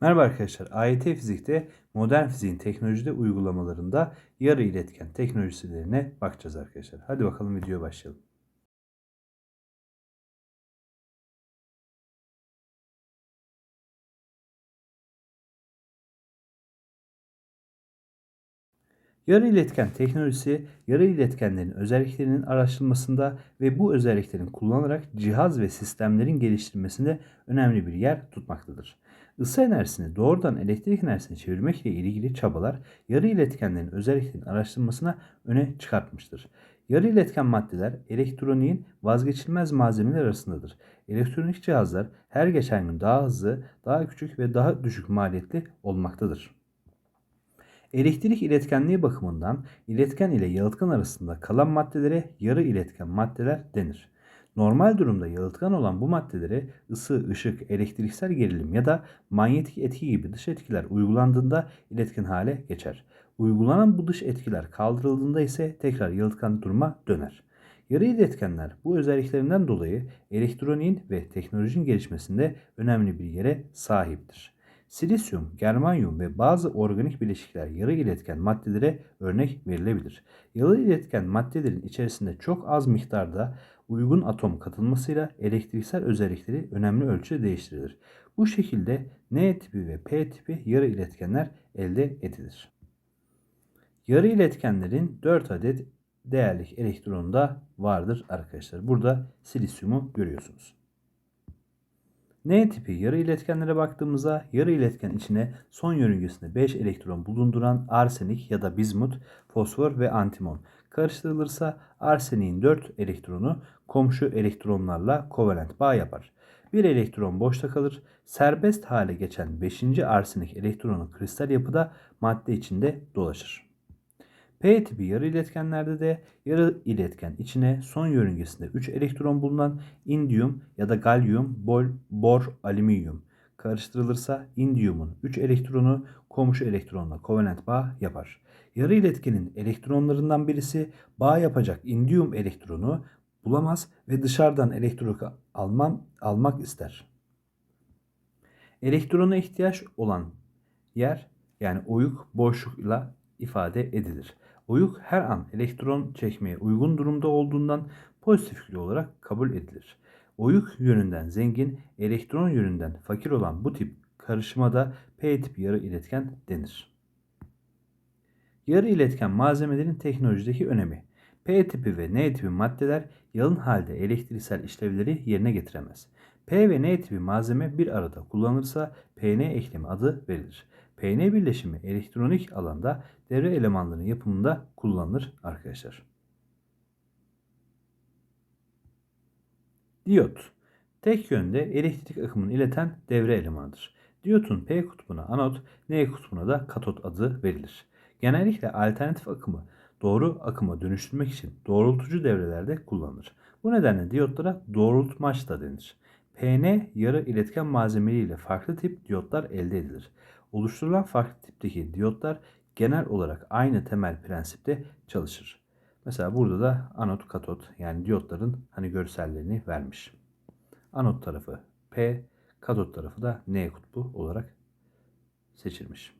Merhaba arkadaşlar. AYT Fizik'te modern fiziğin teknolojide uygulamalarında yarı iletken teknolojilerine bakacağız arkadaşlar. Hadi bakalım videoya başlayalım. Yarı iletken teknolojisi, yarı iletkenlerin özelliklerinin araştırılmasında ve bu özelliklerin kullanılarak cihaz ve sistemlerin geliştirilmesinde önemli bir yer tutmaktadır. Isı enerjisini doğrudan elektrik enerjisine çevirmekle ilgili çabalar yarı iletkenlerin özelliklerinin araştırılmasına öne çıkartmıştır. Yarı iletken maddeler elektroniğin vazgeçilmez malzemeler arasındadır. Elektronik cihazlar her geçen gün daha hızlı, daha küçük ve daha düşük maliyetli olmaktadır. Elektrik iletkenliği bakımından iletken ile yalıtkan arasında kalan maddelere yarı iletken maddeler denir. Normal durumda yalıtkan olan bu maddelere ısı, ışık, elektriksel gerilim ya da manyetik etki gibi dış etkiler uygulandığında iletken hale geçer. Uygulanan bu dış etkiler kaldırıldığında ise tekrar yalıtkan duruma döner. Yarı iletkenler bu özelliklerinden dolayı elektroniğin ve teknolojinin gelişmesinde önemli bir yere sahiptir. Silisyum, germanyum ve bazı organik bileşikler yarı iletken maddelere örnek verilebilir. Yarı iletken maddelerin içerisinde çok az miktarda uygun atom katılmasıyla elektriksel özellikleri önemli ölçüde değiştirilir. Bu şekilde N tipi ve P tipi yarı iletkenler elde edilir. Yarı iletkenlerin 4 adet değerlik elektronu da vardır arkadaşlar. Burada silisyumu görüyorsunuz. N tipi yarı iletkenlere baktığımızda yarı iletken içine son yörüngesinde 5 elektron bulunduran arsenik ya da bizmut, fosfor ve antimon karıştırılırsa arseniğin 4 elektronu komşu elektronlarla kovalent bağ yapar. Bir elektron boşta kalır. Serbest hale geçen 5. arsenik elektronu kristal yapıda madde içinde dolaşır. P tipi yarı iletkenlerde de yarı iletken içine son yörüngesinde 3 elektron bulunan indium ya da galyum, bol, bor, alüminyum karıştırılırsa indiumun 3 elektronu komşu elektronla kovalent bağ yapar. Yarı iletkenin elektronlarından birisi bağ yapacak indium elektronu bulamaz ve dışarıdan elektron almam, almak ister. Elektrona ihtiyaç olan yer yani oyuk boşlukla ifade edilir. Oyuk her an elektron çekmeye uygun durumda olduğundan pozitif yüklü olarak kabul edilir. Oyuk yönünden zengin, elektron yönünden fakir olan bu tip karışıma P tip yarı iletken denir. Yarı iletken malzemelerin teknolojideki önemi. P tipi ve N tipi maddeler yalın halde elektriksel işlevleri yerine getiremez. P ve N tipi malzeme bir arada kullanılırsa PN eklemi adı verilir. PN birleşimi elektronik alanda devre elemanlarının yapımında kullanılır arkadaşlar. Diyot tek yönde elektrik akımını ileten devre elemanıdır. Diyotun P kutbuna anot, N kutbuna da katot adı verilir. Genellikle alternatif akımı doğru akıma dönüştürmek için doğrultucu devrelerde kullanılır. Bu nedenle diyotlara doğrultmaç da denir. PN yarı iletken malzemeleriyle farklı tip diyotlar elde edilir. Oluşturulan farklı tipteki diyotlar genel olarak aynı temel prensipte çalışır. Mesela burada da anot katot yani diyotların hani görsellerini vermiş. Anot tarafı P, katot tarafı da N kutbu olarak seçilmiş.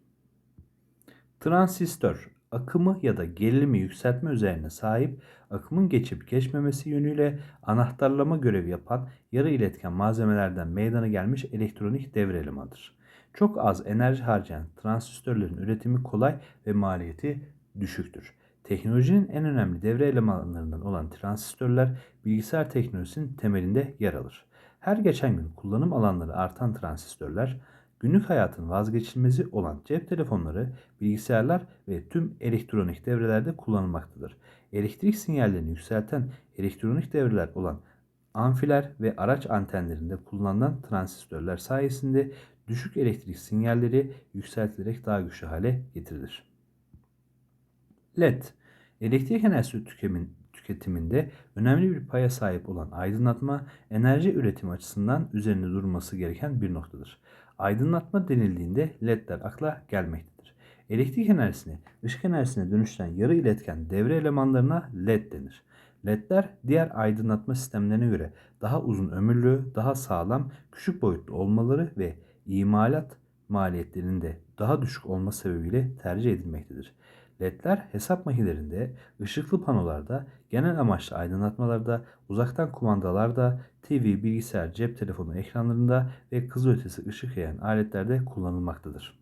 Transistör akımı ya da gerilimi yükseltme üzerine sahip akımın geçip geçmemesi yönüyle anahtarlama görevi yapan yarı iletken malzemelerden meydana gelmiş elektronik devre elemanıdır. Çok az enerji harcayan transistörlerin üretimi kolay ve maliyeti düşüktür. Teknolojinin en önemli devre elemanlarından olan transistörler bilgisayar teknolojisinin temelinde yer alır. Her geçen gün kullanım alanları artan transistörler, günlük hayatın vazgeçilmezi olan cep telefonları, bilgisayarlar ve tüm elektronik devrelerde kullanılmaktadır. Elektrik sinyallerini yükselten elektronik devreler olan amfiler ve araç antenlerinde kullanılan transistörler sayesinde düşük elektrik sinyalleri yükseltilerek daha güçlü hale getirilir. LED, elektrik enerjisi tüketiminde önemli bir paya sahip olan aydınlatma, enerji üretimi açısından üzerinde durması gereken bir noktadır. Aydınlatma denildiğinde ledler akla gelmektedir. Elektrik enerjisini ışık enerjisine dönüştüren yarı iletken devre elemanlarına led denir. LED'ler diğer aydınlatma sistemlerine göre daha uzun ömürlü, daha sağlam, küçük boyutlu olmaları ve imalat maliyetlerinin de daha düşük olması sebebiyle tercih edilmektedir. LED'ler hesap makinelerinde, ışıklı panolarda, genel amaçlı aydınlatmalarda, uzaktan kumandalarda, TV, bilgisayar, cep telefonu ekranlarında ve kızılötesi ışık yayan aletlerde kullanılmaktadır.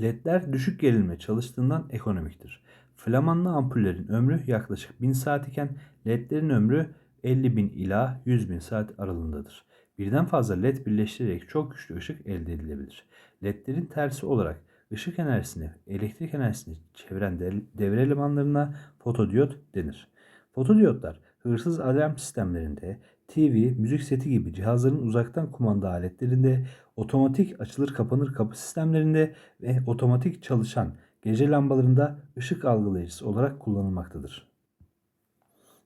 LED'ler düşük gerilimle çalıştığından ekonomiktir. Flamanlı ampullerin ömrü yaklaşık 1000 saat iken LED'lerin ömrü 50 bin ila 100 bin saat aralığındadır. Birden fazla led birleştirerek çok güçlü ışık elde edilebilir. Ledlerin tersi olarak ışık enerjisini, elektrik enerjisini çeviren devre elemanlarına fotodiyot denir. Fotodiyotlar hırsız alarm sistemlerinde, TV, müzik seti gibi cihazların uzaktan kumanda aletlerinde, otomatik açılır kapanır kapı sistemlerinde ve otomatik çalışan gece lambalarında ışık algılayıcısı olarak kullanılmaktadır.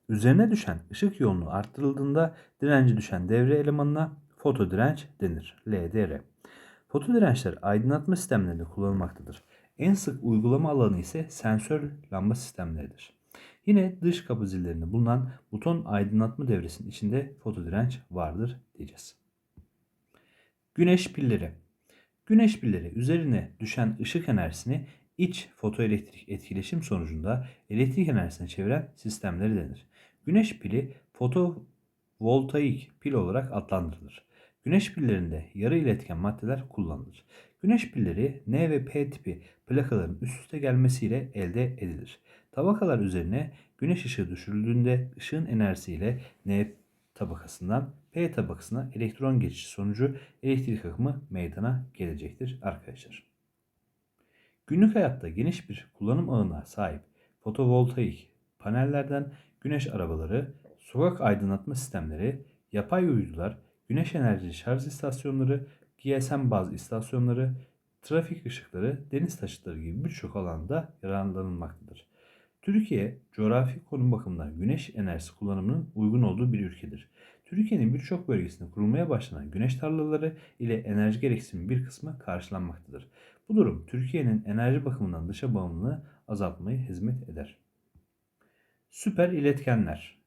Üzerine düşen ışık yoğunluğu arttırıldığında direnci düşen devre elemanına fotodirenç denir. LDR. Fotodirençler aydınlatma sistemlerinde kullanılmaktadır. En sık uygulama alanı ise sensör lamba sistemleridir. Yine dış kapı zillerinde bulunan buton aydınlatma devresinin içinde fotodirenç vardır diyeceğiz. Güneş pilleri. Güneş pilleri üzerine düşen ışık enerjisini iç fotoelektrik etkileşim sonucunda elektrik enerjisine çeviren sistemleri denir. Güneş pili fotovoltaik pil olarak adlandırılır. Güneş pillerinde yarı iletken maddeler kullanılır. Güneş pilleri N ve P tipi plakaların üst üste gelmesiyle elde edilir. Tabakalar üzerine güneş ışığı düşürüldüğünde ışığın enerjisiyle N tabakasından P tabakasına elektron geçişi sonucu elektrik akımı meydana gelecektir arkadaşlar. Günlük hayatta geniş bir kullanım ağına sahip fotovoltaik panellerden güneş arabaları, sokak aydınlatma sistemleri, yapay uydular, güneş enerjili şarj istasyonları, GSM baz istasyonları, trafik ışıkları, deniz taşıtları gibi birçok alanda yararlanılmaktadır. Türkiye, coğrafi konum bakımından güneş enerjisi kullanımının uygun olduğu bir ülkedir. Türkiye'nin birçok bölgesinde kurulmaya başlanan güneş tarlaları ile enerji gereksinimi bir kısmı karşılanmaktadır. Bu durum Türkiye'nin enerji bakımından dışa bağımlılığı azaltmayı hizmet eder. Süper iletkenler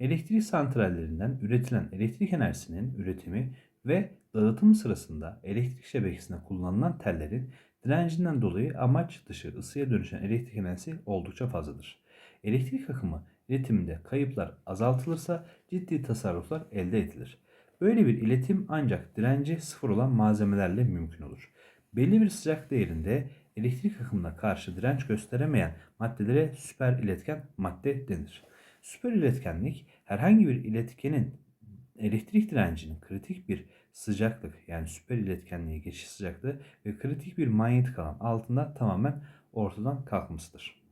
Elektrik santrallerinden üretilen elektrik enerjisinin üretimi ve dağıtım sırasında elektrik şebekesinde kullanılan tellerin direncinden dolayı amaç dışı ısıya dönüşen elektrik enerjisi oldukça fazladır. Elektrik akımı iletiminde kayıplar azaltılırsa ciddi tasarruflar elde edilir. Böyle bir iletim ancak direnci sıfır olan malzemelerle mümkün olur. Belli bir sıcak değerinde elektrik akımına karşı direnç gösteremeyen maddelere süper iletken madde denir. Süper iletkenlik herhangi bir iletkenin elektrik direncinin kritik bir sıcaklık yani süper iletkenliğe geçiş sıcaklığı ve kritik bir manyetik alan altında tamamen ortadan kalkmasıdır.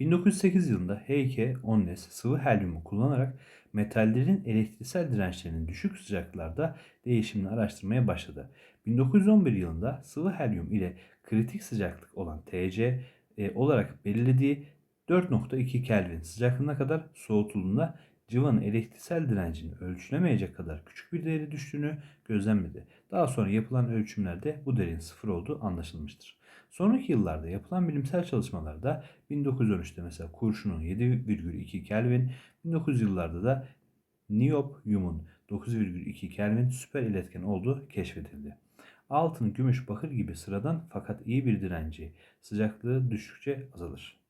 1908 yılında Heike Onnes sıvı helyumu kullanarak metallerin elektriksel dirençlerinin düşük sıcaklıklarda değişimini araştırmaya başladı. 1911 yılında sıvı helyum ile kritik sıcaklık olan TC e, olarak belirlediği 4.2 Kelvin sıcaklığına kadar soğutulduğunda civanın elektriksel direncinin ölçülemeyecek kadar küçük bir değeri düştüğünü gözlemledi. Daha sonra yapılan ölçümlerde bu değerin sıfır olduğu anlaşılmıştır. Sonraki yıllarda yapılan bilimsel çalışmalarda 1913'te mesela kurşunun 7,2 Kelvin, 1900 yıllarda da niyopyumun 9,2 Kelvin süper iletken olduğu keşfedildi. Altın, gümüş, bakır gibi sıradan fakat iyi bir direnci sıcaklığı düşükçe azalır.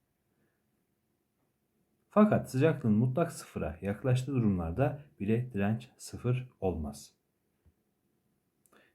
Fakat sıcaklığın mutlak sıfıra yaklaştığı durumlarda bile direnç sıfır olmaz.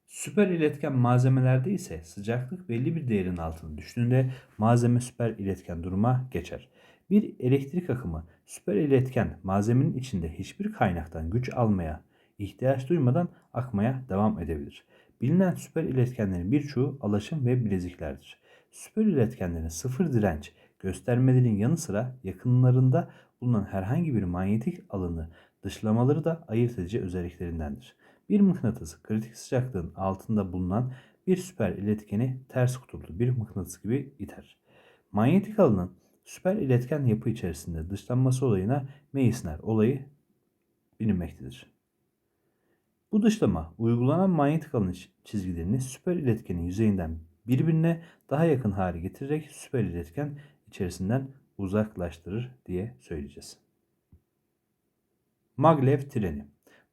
Süper iletken malzemelerde ise sıcaklık belli bir değerin altına düştüğünde malzeme süper iletken duruma geçer. Bir elektrik akımı süper iletken malzemenin içinde hiçbir kaynaktan güç almaya ihtiyaç duymadan akmaya devam edebilir. Bilinen süper iletkenlerin birçoğu alaşım ve bileziklerdir. Süper iletkenlerin sıfır direnç göstermelerinin yanı sıra yakınlarında bulunan herhangi bir manyetik alanı dışlamaları da ayırt edici özelliklerindendir. Bir mıknatıs kritik sıcaklığın altında bulunan bir süper iletkeni ters kutuplu bir mıknatıs gibi iter. Manyetik alanın süper iletken yapı içerisinde dışlanması olayına Meissner olayı bilinmektedir. Bu dışlama uygulanan manyetik alan çizgilerini süper iletkenin yüzeyinden birbirine daha yakın hale getirerek süper iletken içerisinden uzaklaştırır diye söyleyeceğiz. Maglev treni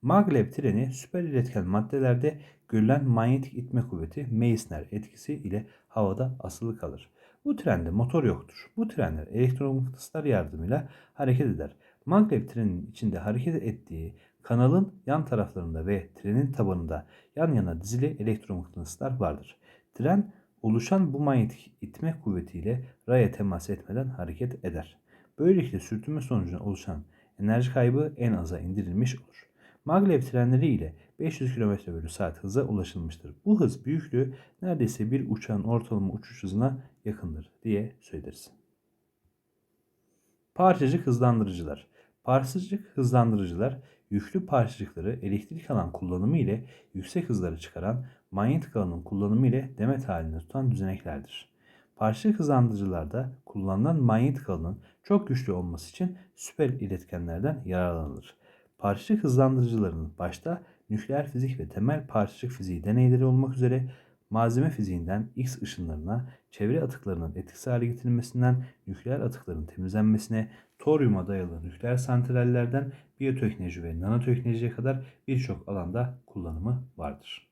Maglev treni süper iletken maddelerde görülen manyetik itme kuvveti Meissner etkisi ile havada asılı kalır. Bu trende motor yoktur. Bu trenler elektromıknatıslar yardımıyla hareket eder. Maglev trenin içinde hareket ettiği kanalın yan taraflarında ve trenin tabanında yan yana dizili elektromıknatıslar vardır. Tren oluşan bu manyetik itme kuvvetiyle raya temas etmeden hareket eder. Böylelikle sürtünme sonucunda oluşan enerji kaybı en aza indirilmiş olur. Maglev trenleri ile 500 km bölü saat hıza ulaşılmıştır. Bu hız büyüklüğü neredeyse bir uçağın ortalama uçuş hızına yakındır diye söyleriz. Parçacık hızlandırıcılar. Parçacık hızlandırıcılar yüklü parçacıkları elektrik alan kullanımı ile yüksek hızlara çıkaran manyetik alanın kullanımı ile demet halinde tutan düzeneklerdir. Parçacık hızlandırıcılarda kullanılan manyetik alanın çok güçlü olması için süper iletkenlerden yararlanılır. Parçacık hızlandırıcılarının başta nükleer fizik ve temel parçacık fiziği deneyleri olmak üzere malzeme fiziğinden X ışınlarına, çevre atıklarının etkisiz hale getirilmesinden nükleer atıkların temizlenmesine, toryuma dayalı nükleer santrallerden biyoteknoloji ve nanoteknolojiye kadar birçok alanda kullanımı vardır.